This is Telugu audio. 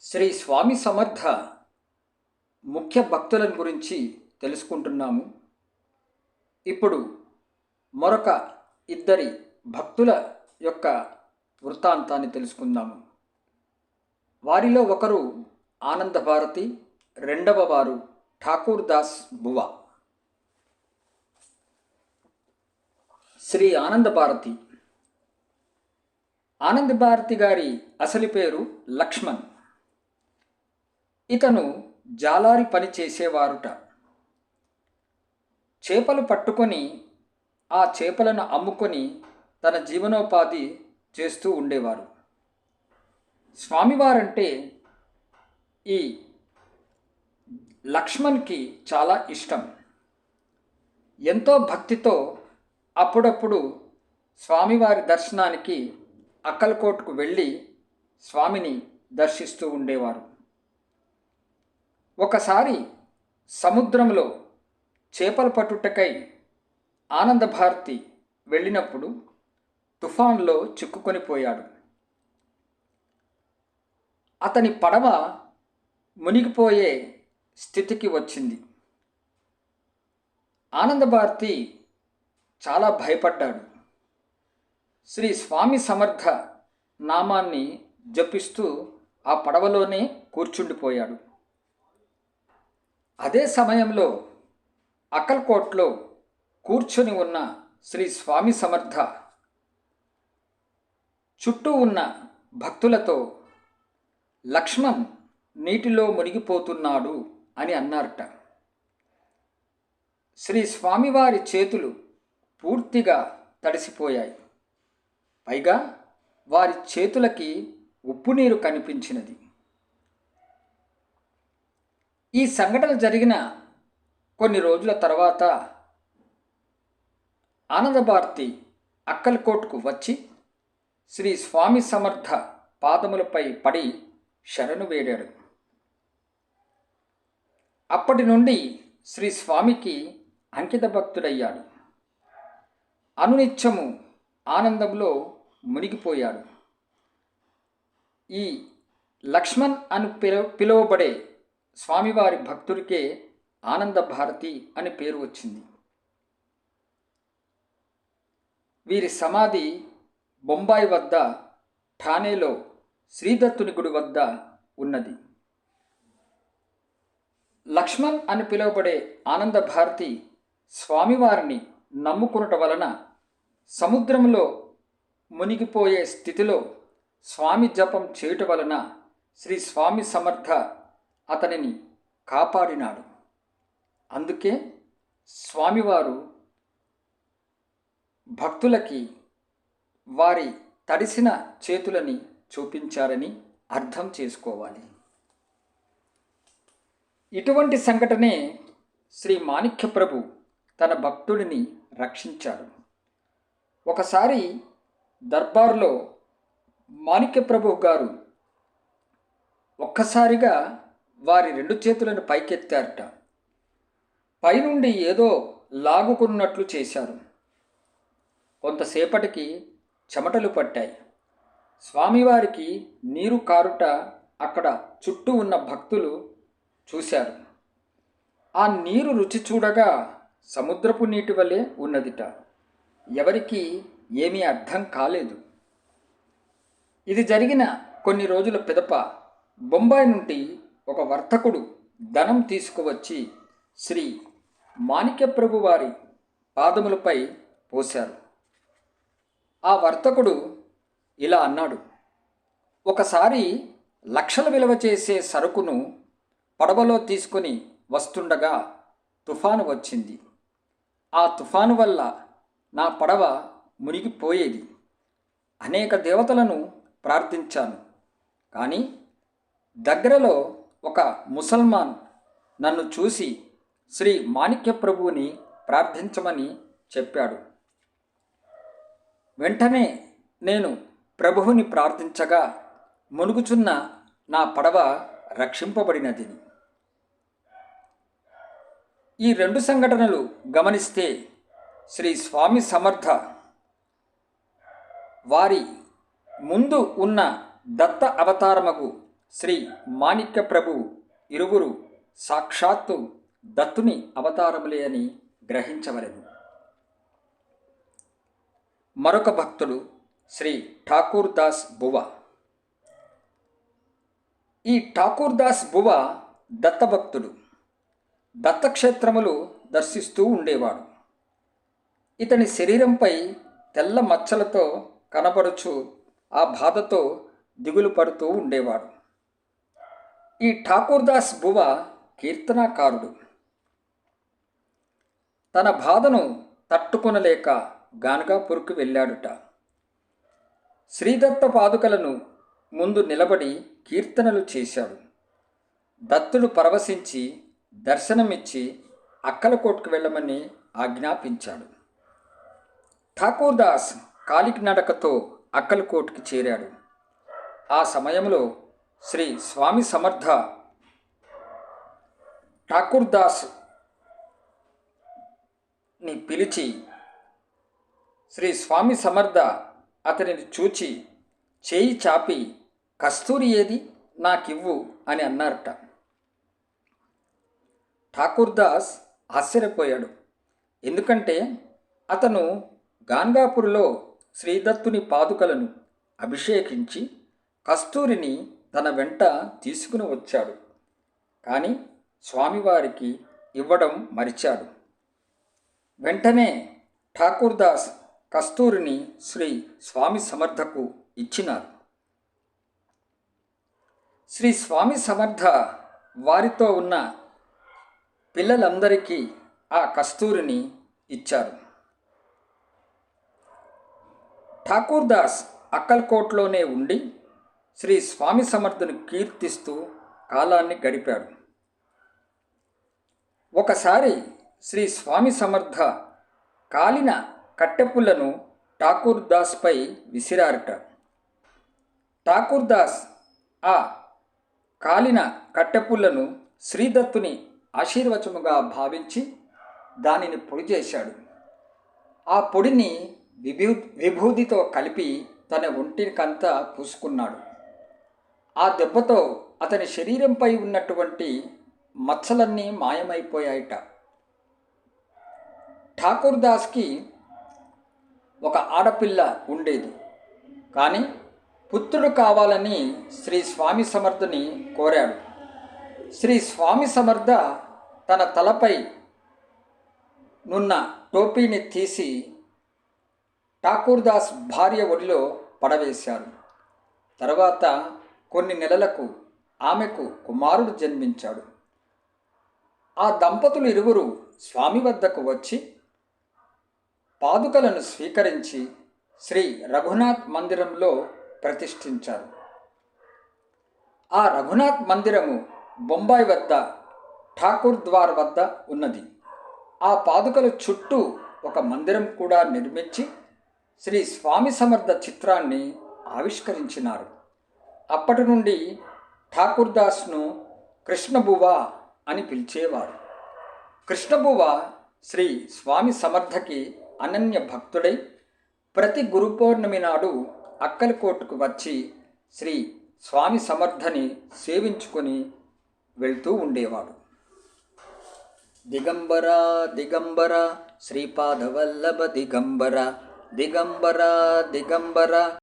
శ్రీ స్వామి సమర్థ ముఖ్య భక్తులను గురించి తెలుసుకుంటున్నాము. ఇప్పుడు మరొక ఇద్దరి భక్తుల యొక్క వృత్తాంతాన్ని తెలుసుకుందాము. వారిలో ఒకరు ఆనంద భారతి రెండవ వారు ఠాకూర్ దాస్ బువా. శ్రీ ఆనంద భారతి. ఆనంద భారతి గారి అసలు పేరు లక్ష్మణ్. ఇతను జాలారి పని చేసేవారుట. చేపలు పట్టుకొని ఆ చేపలను అమ్ముకొని తన జీవనోపాధి చేస్తూ ఉండేవారు. స్వామివారంటే ఈ లక్ష్మణ్కి చాలా ఇష్టం. ఎంతో భక్తితో అప్పుడప్పుడు స్వామివారి దర్శనానికి అక్కలకోటకు వెళ్ళి స్వామిని దర్శిస్తూ ఉండేవారు. ఒకసారి సముద్రంలో చేపలు పట్టుటకై ఆనందభారతి వెళ్ళినప్పుడు తుఫాన్లో చిక్కుకొని పోయాడు. అతని పడవ మునిగిపోయే స్థితికి వచ్చింది. ఆనందభారతి చాలా భయపడ్డాడు. శ్రీ స్వామి సమర్థ నామాన్ని జపిస్తూ ఆ పడవలోనే కూర్చుండిపోయాడు. అదే సమయంలో అకల్కోట్లో కూర్చొని ఉన్న శ్రీ స్వామి సమర్థ చుట్టూ ఉన్న భక్తులతో లక్ష్మణ్ నీటిలో మునిగిపోతున్నాడు అని అన్నారట. శ్రీ స్వామివారి చేతులు పూర్తిగా తడిసిపోయాయి. పైగా వారి చేతులకి ఉప్పు నీరు కనిపించినది. ఈ సంఘటన జరిగిన కొన్ని రోజుల తర్వాత ఆనందభారతి అక్కలకోట్కు వచ్చి శ్రీ స్వామి సమర్థ పాదములపై పడి శరణు వేడాడు. అప్పటి నుండి శ్రీ స్వామికి అంకిత భక్తుడయ్యాడు అనునిత్యము ఆనందంలో మునిగిపోయాడు. ఈ లక్ష్మణ్ అని పిలువబడే స్వామివారి భక్తుడికే ఆనంద భారతి అని పేరు వచ్చింది. వీరి సమాధి బొంబాయి వద్ద ఠానేలో శ్రీదత్తుని గుడి వద్ద ఉన్నది. లక్ష్మణ్ అని పిలువబడే ఆనంద భారతి స్వామివారిని నమ్ముకునట వలన సముద్రంలో మునిగిపోయే స్థితిలో స్వామి జపం చేయుట వలన శ్రీ స్వామి సమర్థ అతనిని కాపాడినాడు. అందుకే స్వామివారు భక్తులకి వారి తడిసిన చేతులని చూపించారని అర్థం చేసుకోవాలి. ఇటువంటి సంఘటనే శ్రీ మాణిక్య ప్రభు తన భక్తుడిని రక్షించాడు. ఒకసారి దర్బార్లో మాణిక్య ప్రభు గారు ఒక్కసారిగా వారి రెండు చేతులను పైకెత్తారట. పైనుండి ఏదో లాగుకున్నట్లు చేశారు. కొంతసేపటికి చెమటలు పట్టాయి. స్వామివారికి నీరు కారుట అక్కడ చుట్టూ ఉన్న భక్తులు చూశారు. ఆ నీరు రుచి చూడగా సముద్రపు నీటి వలె ఉన్నదిట. ఎవరికి ఏమీ అర్థం కాలేదు. ఇది జరిగిన కొన్ని రోజుల పిదప బొంబాయి నుండి ఒక వర్తకుడు ధనం తీసుకువచ్చి శ్రీ మాణిక్యప్రభు వారి పాదములపై పోశారు. ఆ వర్తకుడు ఇలా అన్నాడు ఒకసారి లక్షల విలువ చేసే సరుకును పడవలో తీసుకొని వస్తుండగా తుఫాను వచ్చింది. ఆ తుఫాను వల్ల నా పడవ మునిగిపోయేది. అనేక దేవతలను ప్రార్థించాను. కానీ దగ్గరలో ఒక ముసల్మాన్ నన్ను చూసి శ్రీ మాణిక్య ప్రభువుని ప్రార్థించమని చెప్పాడు. వెంటనే నేను ప్రభువుని ప్రార్థించగా మునుగుచున్న నా పడవ రక్షింపబడినది. ఈ రెండు సంఘటనలు గమనిస్తే శ్రీ స్వామి సమర్థ వారి ముందు ఉన్న దత్త అవతారమగు శ్రీ మాణిక్య ప్రభు ఇరువురు సాక్షాత్తు దత్తుని అవతారములే అని గ్రహించవలెను. మరొక భక్తుడు శ్రీ ఠాకూర్ దాస్ బువ ఈ ఠాకూర్ దాస్ బువ దత్తభక్తుడు దత్తక్షేత్రములు దర్శిస్తూ ఉండేవాడు. ఇతని శరీరంపై తెల్ల మచ్చలతో కనపరుచు ఆ బాధతో దిగులు పడుతూ ఉండేవాడు. ఈ ఠాకూర్దాస్ బువ కీర్తనాకారుడు. తన బాధను తట్టుకొనలేక గానగాపూర్కు వెళ్ళాడుట. శ్రీదత్త పాదుకలను ముందు నిలబడి కీర్తనలు చేశాడు. దత్తుడు పరవశించి దర్శనమిచ్చి అక్కలకోట్కు వెళ్ళమని ఆజ్ఞాపించాడు. ఠాకూర్దాస్ కాలికి నడకతో అక్కలకోట్కి చేరాడు. ఆ సమయంలో శ్రీ స్వామి సమర్థ ఠాకూర్ దాస్ని పిలిచి శ్రీ స్వామి సమర్థ అతనిని చూచి చేయి చాపి కస్తూరి ఏది? నాకివ్వు అని అన్నారట. ఠాకూర్ దాస్ ఆశ్చర్యపోయాడు. ఎందుకంటే అతను గాన్గాపూర్లో శ్రీదత్తుని పాదుకలను అభిషేకించి కస్తూరిని తన వెంట తీసుకుని వచ్చాడు. కానీ స్వామివారికి ఇవ్వడం మరిచాడు. వెంటనే ఠాకూర్ దాస్ కస్తూరిని శ్రీ స్వామి సమర్థకు ఇచ్చినారు. శ్రీ స్వామి సమర్థ వారితో ఉన్న పిల్లలందరికీ ఆ కస్తూరిని ఇచ్చారు. ఠాకూర్ దాస్ అక్కల్కోట్లోనే ఉండి శ్రీ స్వామి సమర్థను కీర్తిస్తూ కాలాన్ని గడిపాడు. ఒకసారి శ్రీ స్వామి సమర్థ కాలిన కట్టెపుల్లను ఠాకూర్ దాస్పై విసిరారట. ఠాకూర్ దాస్ ఆ కాలిన కట్టెపుల్లను శ్రీదత్తుని ఆశీర్వచముగా భావించి దానిని పొడి చేశాడు. ఆ పొడిని విభూ విభూతితో కలిపి తన ఒంటికంతా పూసుకున్నాడు. ఆ దెబ్బతో అతని శరీరంపై ఉన్నటువంటి మచ్చలన్నీ మాయమైపోయాయట. ఠాకూర్ దాస్కి ఒక ఆడపిల్ల ఉండేది. కానీ పుత్రుడు కావాలని శ్రీ స్వామి సమర్థుని కోరాడు. శ్రీ స్వామి సమర్థ తన తలపై నున్న టోపీని తీసి ఠాకూర్ దాస్ భార్య ఒడిలో పడవేశారు. తర్వాత కొన్ని నెలలకు ఆమెకు కుమారుడు జన్మించాడు. ఆ దంపతులు ఇరువురు స్వామి వద్దకు వచ్చి పాదుకలను స్వీకరించి శ్రీ రఘునాథ్ మందిరంలో ప్రతిష్ఠించారు. ఆ రఘునాథ్ మందిరము బొంబాయి వద్ద ఠాకూర్ ద్వార్ వద్ద ఉన్నది. ఆ పాదుకల చుట్టూ ఒక మందిరం కూడా నిర్మించి శ్రీ స్వామి సమర్థ చిత్రాన్ని ఆవిష్కరించినారు. అప్పటి నుండి ఠాకూర్దాస్ను కృష్ణబువ అని పిలిచేవారు కృష్ణబువ శ్రీ స్వామి సమర్థకి అనన్య భక్తుడై ప్రతి గురు పౌర్ణమి నాడు అక్కలకోటకు వచ్చి శ్రీ స్వామి సమర్థని సేవించుకొని వెళ్తూ ఉండేవాడు. దిగంబర దిగంబర శ్రీపాదవల్లభ దిగంబర దిగంబర దిగంబర